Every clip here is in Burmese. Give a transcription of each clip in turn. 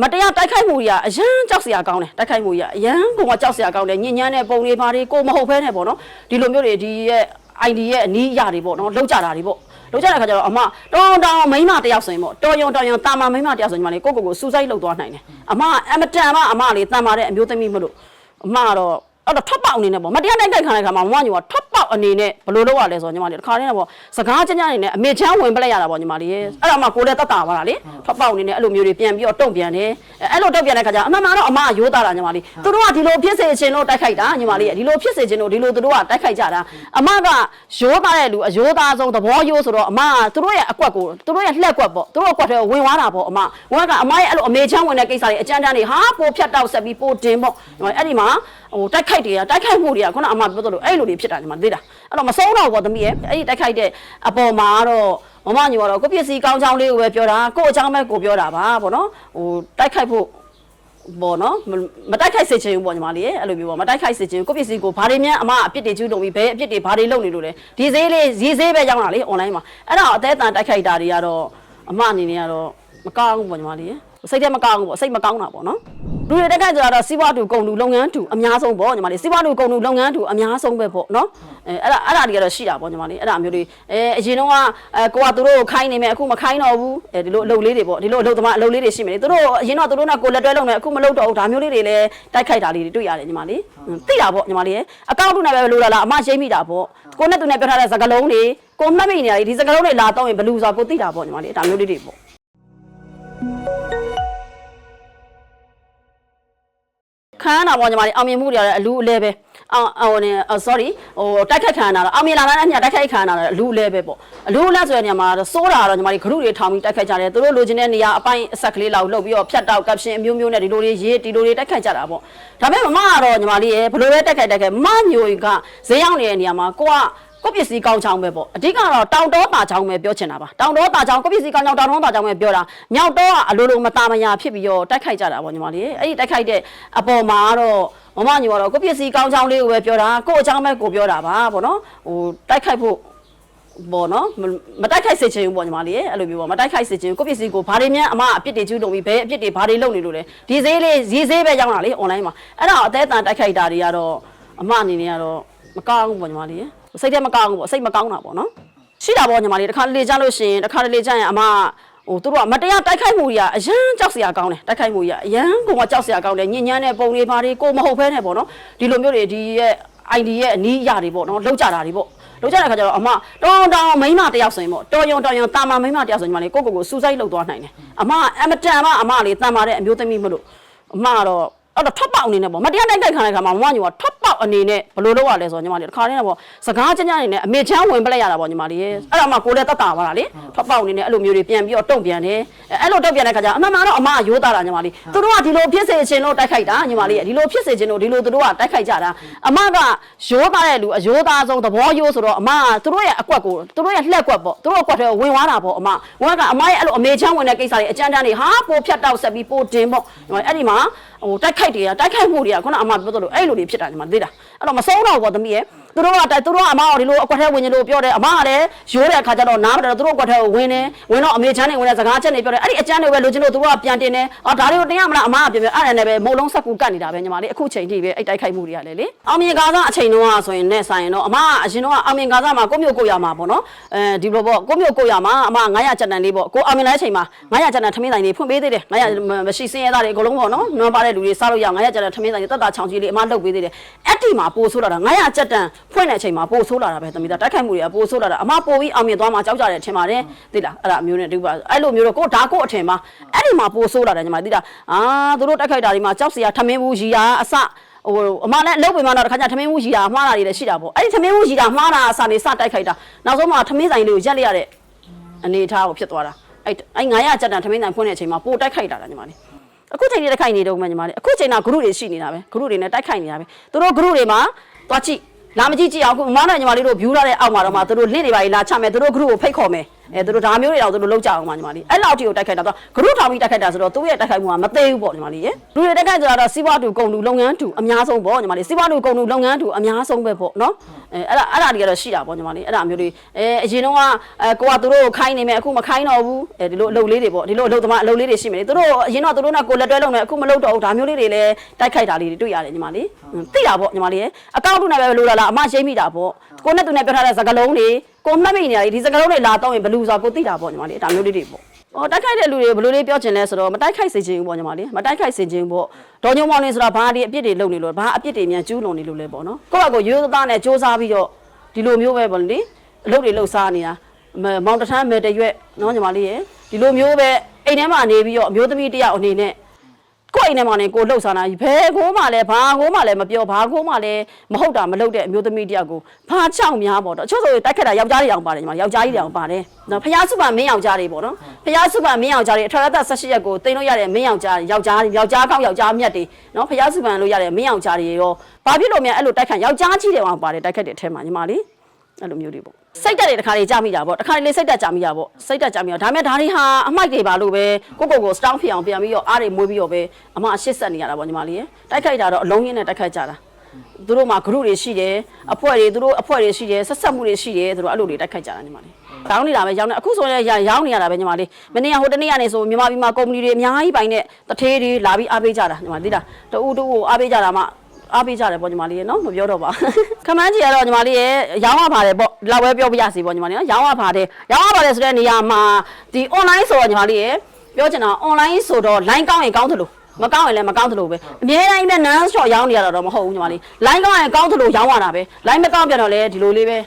မတရားတိုက်ခိုက်မှုကြီးကအရန်ကြောက်စရာကောင်းတယ်တိုက်ခိုက်မှုကြီးကအရန်ကိုကကြောက်စရာကောင်းတယ်ညဉ့်ညမ်းတဲ့ပုံတွေဘာတွေကိုမဟုတ်ဘဲနဲ့ပေါ့နော်ဒီလိုမျိုးတွေဒီရဲ့ ID ရဲ့အနီးအရာတွေပေါ့နော်လောက်ကြတာတွေပေါ့လောက်ကြတဲ့ခါကျတော့အမတောင်းတောင်းမိန်းမတယောက်ဆိုရင်ပေါ့တော်ယုံတော်ယုံတာမမိန်းမတယောက်ဆိုရင်ညီမလေးကိုကိုကိုစူးစိုက်လောက်သွားနိုင်တယ်အမအမတန်မအမလေးတန်ပါတဲ့အမျိုးသမီးမလို့အမကတော့ အဲ့တော့ထပ်ပေါက်အနေနဲ့ပေါ့မတရားတိုက်တိုက်ခံတဲ့ခါမှာမမညီကထပ်ပေါက်အနေနဲ့ဘယ်လိုလုပ်ရလဲဆိုတော့ညီမလေးတစ်ခါတည်းကပေါ့စကားချင်းချင်းအနေနဲ့အမေချမ်းဝင်ပလိုက်ရတာပေါ့ညီမလေးရဲ့အဲ့ဒါမှကိုယ်လည်းတတ်တာပါလားလေထပ်ပေါက်အနေနဲ့အဲ့လိုမျိုးတွေပြန်ပြီးတော့တုံ့ပြန်တယ်အဲ့လိုတုံ့ပြန်တဲ့ခါကျအမှန်မှန်တော့အမကရိုးသားတာညီမလေးသူတို့ကဒီလိုဖြစ်စေချင်လို့တိုက်ခိုက်တာညီမလေးရဲ့ဒီလိုဖြစ်စေချင်လို့ဒီလိုသူတို့ကတိုက်ခိုက်ကြတာအမကရိုးသားတဲ့လူအရိုးသားဆုံးသဘောရိုးဆိုတော့အမကသူတို့ရဲ့အကွက်ကိုသူတို့ရဲ့လှက်ကွက်ပေါ့သူတို့အကွက်ထဲကိုဝင်သွားတာပေါ့အမဝင်ကအမရဲ့အဲ့လိုအမေချမ်းဝင်တဲ့ကိစ္စတွေအကြမ်းတမ်းတွေဟာပိုဖြတ်တောက်ဆက်ပြီးပိုတင်ပေါ့အဲ့ဒီမှာဟိုတိုက်ခိုက်တွေကတိုက်ခိုက်မှုတွေကခုနအမပြောသလိုအဲ့လိုတွေဖြစ်တာညီမသိတာအဲ့တော့မဆုံးတော့ဘူးပေါ့သမီးရဲ့အဲ့ဒီတိုက်ခိုက်တဲ့အပေါ်မှာတော့မမညီကတော့ကိုပစ္စည်းကောင်းချောင်းလေးကိုပဲပြောတာကိုအချောင်းပဲကိုပြောတာပါပေါ့နော်ဟိုတိုက်ခိုက်ဖို့ပေါ့နော်မမတိုက်ခိုက်စေချင်ဘူးပေါ့ညီမလေးရဲ့အဲ့လိုမျိုးပေါ့မတိုက်ခိုက်စေချင်ဘူးကိုပစ္စည်းကိုဘာတွေများအမအပြစ်တွေကျူးလွန်ပြီးဘယ်အပြစ်တွေဘာတွေလုပ်နေလို့လဲဒီဈေးလေးဈေးဈေးပဲရောက်လာလေ online မှာအဲ့ဒါအသေးအတန်တိုက်ခိုက်တာတွေကတော့အမအနေနဲ့ကတော့မကောင်းဘူးပေါ့ညီမလေးရဲ့ စိတ်ထဲမကောင်းဘူးပေါ့စိတ်မကောင်းတာပေါ့နော်လူတွေတက်ခိုက်ကြတော့စီးပွားတူကုန်တူလုပ်ငန်းတူအများဆုံးပေါ့ညီမလေးစီးပွားတူကုန်တူလုပ်ငန်းတူအများဆုံးပဲပေါ့နော်အဲအဲ့ဒါအဲ့ဒါတွေကတော့ရှိတာပေါ့ညီမလေးအဲ့ဒါမျိုးတွေအဲအရင်တော့ကအဲကိုကသူတို့ကိုခိုင်းနေမယ်အခုမခိုင်းတော့ဘူးအဲဒီလိုအလုပ်လေးတွေပေါ့ဒီလိုအလုပ်သမားအလုပ်လေးတွေရှိမယ်လေသူတို့အရင်တော့သူတို့ကကိုလက်တွဲလုပ်နေအခုမလုပ်တော့ဘူးဒါမျိုးလေးတွေလည်းတိုက်ခိုက်တာလေးတွေတွေ့ရတယ်ညီမလေးသိတာပေါ့ညီမလေးရဲ့အကောင့်တူနဲ့ပဲလို့လာလားအမရိမ့်မိတာပေါ့ကိုနဲ့သူနဲ့ပြောထားတဲ့စကားလုံးတွေကိုမှတ်မိနေရတယ်ဒီစကားလုံးတွေလာတော့ရင်ဘယ်လူဆိုတာကိုသိတာပေါ့ညီမလေးဒါမျိုးလေးတွေပေါ့ ခန်းတာပေါ့ညီမလေးအောင်မြင်မှုတွေရတယ်အလူအလဲပဲအောင်ဟိုနေ sorry ဟိုတိုက်ခိုက်ခံရတာတော့အောင်မြင်လာတဲ့အမြတိုက်ခိုက်ခံရတာတော့အလူအလဲပဲပေါ့အလူအလဲဆိုတဲ့နေရာမှာတော့စိုးတာတော့ညီမလေးဂရုတွေထောင်ပြီးတိုက်ခိုက်ကြတယ်သူတို့လိုချင်တဲ့နေရာအပိုင်းအဆက်ကလေးလောက်လှုပ်ပြီးတော့ဖြတ်တောက်ကပ်ရှင်အမျိုးမျိုးနဲ့ဒီလိုတွေရေးဒီလိုတွေတိုက်ခိုက်ကြတာပေါ့ဒါပေမဲ့မမကတော့ညီမလေးရဲ့ဘယ်လိုပဲတိုက်ခိုက်တိုက်ခိုက်မညိုကဈေးရောက်နေတဲ့နေရာမှာကိုက ကိုပစ္စည်းကောင်းချောင်းပဲပေါ့အဓိကတော့တောင်တောတာချောင်းပဲပြောချင်တာပါတောင်တောတာချောင်းကိုပစ္စည်းကောင်းချောင်းတောင်တောတာချောင်းပဲပြောတာမြောက်တော့ကအလိုလိုမตาမညာဖြစ်ပြီးတော့တိုက်ခိုက်ကြတာပေါ့ညီမလေးအဲ့ဒီတိုက်ခိုက်တဲ့အပေါ်မှာတော့မမညီကတော့ကိုပစ္စည်းကောင်းချောင်းလေးကိုပဲပြောတာကိုအချောင်းပဲကိုပြောတာပါပေါ့နော်ဟိုတိုက်ခိုက်ဖို့ပေါ့နော်မမတိုက်ခိုက်စေချင်ဘူးပေါ့ညီမလေးအဲ့လိုမျိုးပေါ့မတိုက်ခိုက်စေချင်ဘူးကိုပစ္စည်းကိုဘာတွေများအမအပြစ်တွေကျူးလွန်ပြီးဘယ်အပြစ်တွေဘာတွေလုပ်နေလို့လဲဒီဈေးလေးဈေးဈေးပဲရောက်လာလေ online မှာအဲ့ဒါအသေးအတန်တိုက်ခိုက်တာတွေကတော့အမအနေနဲ့ကတော့မကောင်းဘူးပေါ့ညီမလေး စိတ်ထဲမကောင်းဘူးပေါ့စိတ်မကောင်းတာပေါ့နော်ရှိတာပေါ့ညီမလေးတစ်ခါလေကြလို့ရှိရင်တစ်ခါလေကြရင်အမဟိုသူတို့ကမတရားတိုက်ခိုက်မှုကြီးကအရန်ကြောက်စရာကောင်းတယ်တိုက်ခိုက်မှုကြီးကအရန်ကိုကကြောက်စရာကောင်းတယ်ညဉ့်ညမ်းတဲ့ပုံတွေဘာတွေကိုမဟုတ်ဘဲနဲ့ပေါ့နော်ဒီလိုမျိုးတွေဒီရဲ့ ID ရဲ့အနီးအရာတွေပေါ့နော်လောက်ကြတာတွေပေါ့လောက်ကြတဲ့ခါကျတော့အမတောင်းတောင်းမိန်းမတယောက်ဆိုရင်ပေါ့တော်ယုံတော်ယုံတာမမိန်းမတယောက်ဆိုရင်ညီမလေးကိုကိုကိုစူးစိုက်လောက်သွားနိုင်တယ်အမအမတန်မအမလေးတန်ပါတဲ့အမျိုးသမီးမလို့အမကတော့ အဲ့တော့ထပ်ပေါက်အနေနဲ့ပေါ့မတရားတိုက်တိုက်ခံတဲ့ခါမှာမမညီကထပ်ပေါက်အနေနဲ့ဘယ်လိုလုပ်ရလဲဆိုတော့ညီမလေးတစ်ခါတည်းကပေါ့စကားချင်းချင်းအနေနဲ့အမေချမ်းဝင်ပလိုက်ရတာပေါ့ညီမလေးရဲ့အဲ့ဒါမှကိုယ်လည်းတတ်တာပါလားလေထပ်ပေါက်အနေနဲ့အဲ့လိုမျိုးတွေပြန်ပြီးတော့တုံ့ပြန်တယ်အဲ့လိုတုံ့ပြန်တဲ့ခါကျအမှန်မှန်တော့အမကရိုးသားတာညီမလေးသူတို့ကဒီလိုဖြစ်စေချင်လို့တိုက်ခိုက်တာညီမလေးရဲ့ဒီလိုဖြစ်စေချင်လို့ဒီလိုသူတို့ကတိုက်ခိုက်ကြတာအမကရိုးသားတဲ့လူအရိုးသားဆုံးသဘောရိုးဆိုတော့အမကသူတို့ရဲ့အကွက်ကိုသူတို့ရဲ့လှက်ကွက်ပေါ့သူတို့အကွက်ထဲကိုဝင်သွားတာပေါ့အမဝင်ကအမရဲ့အဲ့လိုအမေချမ်းဝင်တဲ့ကိစ္စတွေအကြမ်းတမ်းတွေဟာပိုဖြတ်တောက်ဆက်ပြီးပိုတင်ပေါ့အဲ့ဒီမှာဟိုတိုက်ခိုက်တွေကတိုက်ခိုက်မှုတွေကခုနအမပြောသလိုအဲ့လိုတွေဖြစ်တာညီမသိတာအဲ့တော့မဆုံးတော့ဘူးပေါ့သမီးရဲ့ သူတို့ကသူတို့ကအမကဒီလိုအကွက်ထဲဝင်လို့ပြောတယ်အမကလည်းရိုးတဲ့အခါကျတော့နားမတယ်သူတို့အကွက်ထဲကိုဝင်တယ်ဝင်တော့အမေချမ်းနေဝင်တဲ့စကားချက်နေပြောတယ်အဲ့ဒီအကျမ်းတွေပဲလိုချင်လို့သူတို့ကပြန်တင်တယ်အော်ဒါတွေကိုတင်ရမလားအမကပြောပြောအဲ့ဒါနဲ့ပဲမုံလုံးဆက်ကူကတ်နေတာပဲညီမလေးအခုချိန်ထိပဲအဲ့တိုက်ခိုက်မှုတွေကလည်းလေအောင်မြင်ကားစားအချိန်တုန်းကဆိုရင်နဲ့ဆိုင်ရင်တော့အမကအရင်တော့အောင်မြင်ကားစားမှာကိုမျိုးကိုရမှာပေါ့နော်အဲဒီလိုပေါ့ကိုမျိုးကိုရမှာအမ900ကျပ်တန်လေးပေါ့ကိုအောင်မြင်တဲ့အချိန်မှာ900ကျပ်တန်ထမင်းဆိုင်လေးဖွင့်ပေးသေးတယ်900မရှိစင်းရသားတွေအကုန်လုံးပေါ့နော်နွမ်းပါတဲ့လူတွေစားလို့ရ900ကျပ်တန်ထမင်းဆိုင်လေးတက်တာချောင်ကြီးလေးအမလုပ်ပေးသေးတယ်အဲ့ဒီမှာပို့ဆိုးလာတာ900ကျပ်တန်ဖွင့်တဲ့အချိန်မှာပို့ဆိုးလာတာပဲသမီးသားတိုက်ခိုက်မှုတွေကပို့ဆိုးလာတာအမပို့ပြီးအောင်မြင်သွားမှာကြောက်ကြတယ်ထင်ပါတယ်သိလားအဲ့ဒါအမျိုးနဲ့တူပါအဲ့လိုမျိုးတော့ကိုဒါကိုအထင်မှာအဲ့ဒီမှာပို့ဆိုးလာတယ်ညီမသိလားအာသူတို့တိုက်ခိုက်တာဒီမှာကြောက်စရာထမင်းဘူးကြီးရာအစဟိုအမလည်းအလုပ်ဝင်မှတော့တခါကျထမင်းဘူးကြီးတာမှားတာတွေလည်းရှိတာပေါ့အဲ့ဒီထမင်းဘူးကြီးတာမှားတာအစနေစတိုက်ခိုက်တာနောက်ဆုံးမှထမင်းဆိုင်လေးကိုရက်လိုက်ရတဲ့အနေအထားကိုဖြစ်သွားတာအဲ့အဲ့900ကျပ်တန်ထမင်းဆိုင်ဖွင့်တဲ့အချိန်မှာပို့တိုက်ခိုက်တာလားညီမလေးအခုချိန်လေးတိုက်ခိုက်နေတော့မှညီမလေးအခုချိန်က group တွေရှိနေတာပဲ group တွေနဲ့တိုက်ခိုက်နေတာပဲသူတို့ group တွေမှာသွားကြည့် လာမကြည့်ကြည့်အောင်ခုမောင်နဲ့ညီမလေးတို့ view ရတဲ့အောက်မှာတော့မှသူတို့လင့်နေပါလေလာချမယ်သူတို့ group ကိုဖိတ်ခေါ်မယ် အဲသူတို့ဒါမျိုးတွေတော့သူတို့လောက်ကြအောင်ပါညီမလေးအဲ့လောက်ထိကိုတိုက်ခိုက်တာတော့ဂရုထောင်ပြီးတိုက်ခိုက်တာဆိုတော့သူ့ရဲ့တိုက်ခိုက်မှုကမသေးဘူးပေါ့ညီမလေးရေလူတွေတိုက်ခိုက်ကြတာစီးပွားတူကုန်တူလုပ်ငန်းတူအများဆုံးပေါ့ညီမလေးစီးပွားတူကုန်တူလုပ်ငန်းတူအများဆုံးပဲပေါ့နော်အဲအဲ့ဒါအဲ့ဒါတွေကတော့ရှိတာပေါ့ညီမလေးအဲ့ဒါမျိုးတွေအဲအရင်တော့ကအဲကိုကသူတို့ကိုခိုင်းနေမယ်အခုမခိုင်းတော့ဘူးအဲဒီလိုအလုပ်လေးတွေပေါ့ဒီလိုအလုပ်သမားအလုပ်လေးတွေရှိမယ်လေသူတို့အရင်တော့သူတို့ကကိုလက်တွဲလုပ်နေအခုမလုပ်တော့ဘူးဒါမျိုးလေးတွေလည်းတိုက်ခိုက်တာလေးတွေတွေ့ရတယ်ညီမလေးသိတာပေါ့ညီမလေးရေအကောင့်ထုနဲ့ပဲလို့လာလားအမရှိမိတာပေါ့ကိုနဲ့သူနဲ့ပြောထားတဲ့စကားလုံးတွေ ကိုမှတ်မိနေရတယ်ဒီစကားလုံးတွေလာတော့ရင်ဘယ်လူဆိုတာကိုသိတာပေါ့ညီမလေးဒါမျိုးလေးတွေပေါ့ဟောတိုက်ခိုက်တဲ့လူတွေဘယ်လိုလေးပြောချင်လဲဆိုတော့မတိုက်ခိုက်စေချင်ဘူးပေါ့ညီမလေးမတိုက်ခိုက်စေချင်ဘူးပေါ့ဒေါ်ညုံမောင်နေဆိုတာဘာဒီအပြစ်တွေလုပ်နေလို့ဘာအပြစ်တွေမြန်ကျူးလွန်နေလို့လဲပေါ့နော်ကိုယ့်ဘက်ကိုရိုးသားနဲ့စ조사ပြီးတော့ဒီလိုမျိုးပဲပေါ့လေအလုပ်တွေလှုပ်ရှားနေတာမမောင်တထမ်းမဲတရွက်နော်ညီမလေးရယ်ဒီလိုမျိုးပဲအိမ်ထဲမှာနေပြီးတော့အမျိုးသမီးတယောက်အနေနဲ့ ကိုယ့်အိမ်ထဲမှာနေကိုလှုပ်ရှားတာဘယ်ကိုမှလည်းဘာကိုမှလည်းမပြောဘာကိုမှလည်းမဟုတ်တာမလုပ်တဲ့အမျိုးသမီးတယောက်ကိုဘာချောက်များပေါ့တော့အချို့ဆိုတိုက်ခတ်တာယောက်ျားတွေအောင်ပါတယ်ညီမယောက်ျားကြီးတွေအောင်ပါတယ်နော်ဖျားစုပါမင်းယောက်ျားတွေပေါ့နော်ဖျားစုပါမင်းယောက်ျားတွေအထက်သက်18ရက်ကိုတင်လို့ရတဲ့မင်းယောက်ျားယောက်ျားယောက်ျားကောင်းယောက်ျားမြတ်တွေနော်ဖျားစုပါလို့ရတဲ့မင်းယောက်ျားတွေရောဘာဖြစ်လို့များအဲ့လိုတိုက်ခတ်ယောက်ျားကြီးတွေအောင်ပါတယ်တိုက်ခတ်တဲ့အထက်မှာညီမလေး အဲ့လိုမျိုးတွေပေါ့စိတ်တက်တွေတခါတွေကြာမိတာပေါ့တခါတွေလေးစိတ်တက်ကြာမိတာပေါ့စိတ်တက်ကြာမိတော့ဒါပေမဲ့ဒါတွေဟာအမိုက်တွေပါလို့ပဲကိုကိုကို strong ဖြစ်အောင်ပြန်ပြီးတော့အားတွေမွေးပြီးတော့ပဲအမအရှစ်ဆက်နေရတာပေါ့ညီမလေးရယ်တိုက်ခိုက်တာတော့အလုံးရင်းနဲ့တိုက်ခိုက်ကြတာသူတို့မှာ group တွေရှိတယ်အဖွဲ့တွေသူတို့အဖွဲ့တွေရှိတယ်ဆက်ဆက်မှုတွေရှိတယ်သူတို့အဲ့လိုတွေတိုက်ခိုက်ကြတာညီမလေးရောင်းနေတာပဲရောင်းနေအခုဆိုရင်ရောင်းနေရတာပဲညီမလေးမနေ့ကဟိုတနေ့ကနေဆိုမြန်မာပြည်မှာကုမ္ပဏီတွေအများကြီးပိုင်တဲ့တထေးတွေလာပြီးအားပေးကြတာညီမသိလားတူတူကိုအားပေးကြတာမှ အားပေးကြတယ်ပေါ့ညီမလေးရေနော်မပြောတော့ပါခမန်းကြီးကတော့ညီမလေးရေရောင်းရပါတယ်ပေါ့လောက်ပဲပြောပြရစီပေါ့ညီမလေးနော်ရောင်းရပါတယ်ရောင်းရပါတယ်ဆိုတဲ့နေရာမှာဒီ online ဆိုတော့ညီမလေးရေပြောချင်တာ online ဆိုတော့ line ကောင်းရင်ကောင်းသလိုမကောင်းရင်လည်းမကောင်းသလိုပဲအမြဲတမ်းပဲ non stop ရောင်းနေရတာတော့မဟုတ်ဘူးညီမလေး line ကောင်းရင်ကောင်းသလိုရောင်းရတာပဲ line မကောင်းပြန်တော့လေဒီလိုလေးပဲ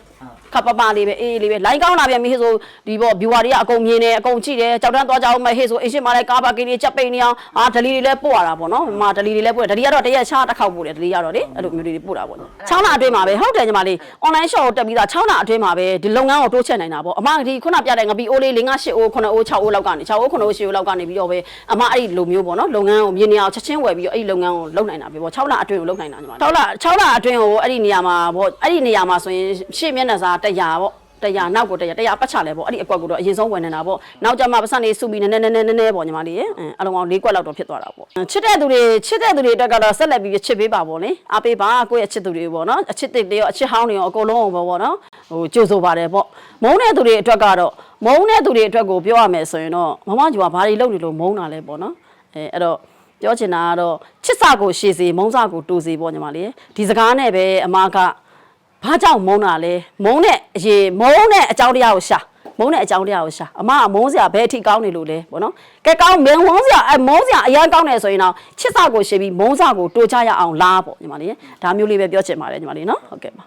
ခပ်ပပလေးပဲအေးအေးလေးပဲ line ကောင်းလာပြန်ပြီဟေ့ဆိုဒီပေါ့ viewer တွေကအကုန်မြင်တယ်အကုန်ကြည့်တယ်ကြောက်တန်းသွားကြအောင်မဟေ့ဆိုအရှင်မလည်းကားပါကင်းတွေချက်ပိတ်နေအောင်အာဒလီတွေလည်းပို့ရတာပေါ့နော်မဒလီတွေလည်းပို့တယ်ဒလီကတော့တရက်ချားတစ်ခေါက်ပို့တယ်ဒလီကတော့လေအဲ့လိုမျိုးတွေပို့တာပေါ့နော်6လအတွင်းမှာပဲဟုတ်တယ်ညီမလေး online shop ကိုတက်ပြီးသား6လအတွင်းမှာပဲဒီလုပ်ငန်းကိုတိုးချက်နိုင်တာပေါ့အမဒီခုနပြတဲ့ငပီအိုးလေး5 8အိုး9အိုး6အိုးလောက်ကနေ6အိုး9အိုး10အိုးလောက်ကနေပြီးတော့ပဲအမအဲ့ဒီလိုမျိုးပေါ့နော်လုပ်ငန်းကိုမြင်နေအောင်ချက်ချင်းဝယ်ပြီးတော့အဲ့ဒီလုပ်ငန်းကိုလုပ်နိုင်တာပဲပေါ့6လအတွင်းကိုလုပ်နိုင်တာညီမ6လ6လအတွင်းကိုအဲ့ဒီနေရာမှာပေါ့အဲ့ဒီနေရာမှာဆိုရင်ရှေ့မျက်နှာစာ100ပေါ့တရားနောက်ကိုတရားတရားပတ်ချလဲပေါ့အဲ့ဒီအကွက်ကိုတော့အရင်ဆုံးဝင်နေတာပေါ့နောက်ကျမှပတ်စံနေစုပြီးနည်းနည်းနည်းနည်းနည်းနည်းပေါ့ညီမလေးရေအလုံးအောင်၄ကွက်လောက်တော့ဖြစ်သွားတာပေါ့ချစ်တဲ့သူတွေချစ်တဲ့သူတွေအတွက်ကတော့ဆက်လက်ပြီးချစ်ပေးပါပေါ့လေအားပေးပါကိုယ့်ရဲ့ချစ်သူတွေပေါ့နော်အချစ်တွေရောအချစ်ဟောင်းတွေရောအကုန်လုံးပေါ့ပေါ့နော်ဟိုကြိုးဆိုပါတယ်ပေါ့မုန်းတဲ့သူတွေအတွက်ကတော့မုန်းတဲ့သူတွေအတွက်ကိုပြောရမယ်ဆိုရင်တော့မမကျူကဘာတွေလုပ်နေလို့မုန်းတာလဲပေါ့နော်အဲအဲ့တော့ပြောချင်တာကတော့ချစ်စာကိုရှည်စေမုန်းစာကိုတူစေပေါ့ညီမလေးဒီစကားနဲ့ပဲအမားက ဘာကြောင့်မုန်းတာလဲမုန်းတဲ့အရေးမုန်းတဲ့အကြောင်းတရားကိုရှာမုန်းတဲ့အကြောင်းတရားကိုရှာအမကမုန်းစရာဘယ်အထိကောင်းနေလို့လဲဗောနော်ကဲကောင်းမင်းမုန်းစရာအဲမုန်းစရာအရန်ကောင်းနေဆိုရင်တော့ချစ်စာကိုရှင်းပြီးမုန်းစာကိုတိုးချရအောင်လားပေါ့ညီမလေးဒါမျိုးလေးပဲပြောချင်ပါတယ်ညီမလေးနော်ဟုတ်ကဲ့ပါ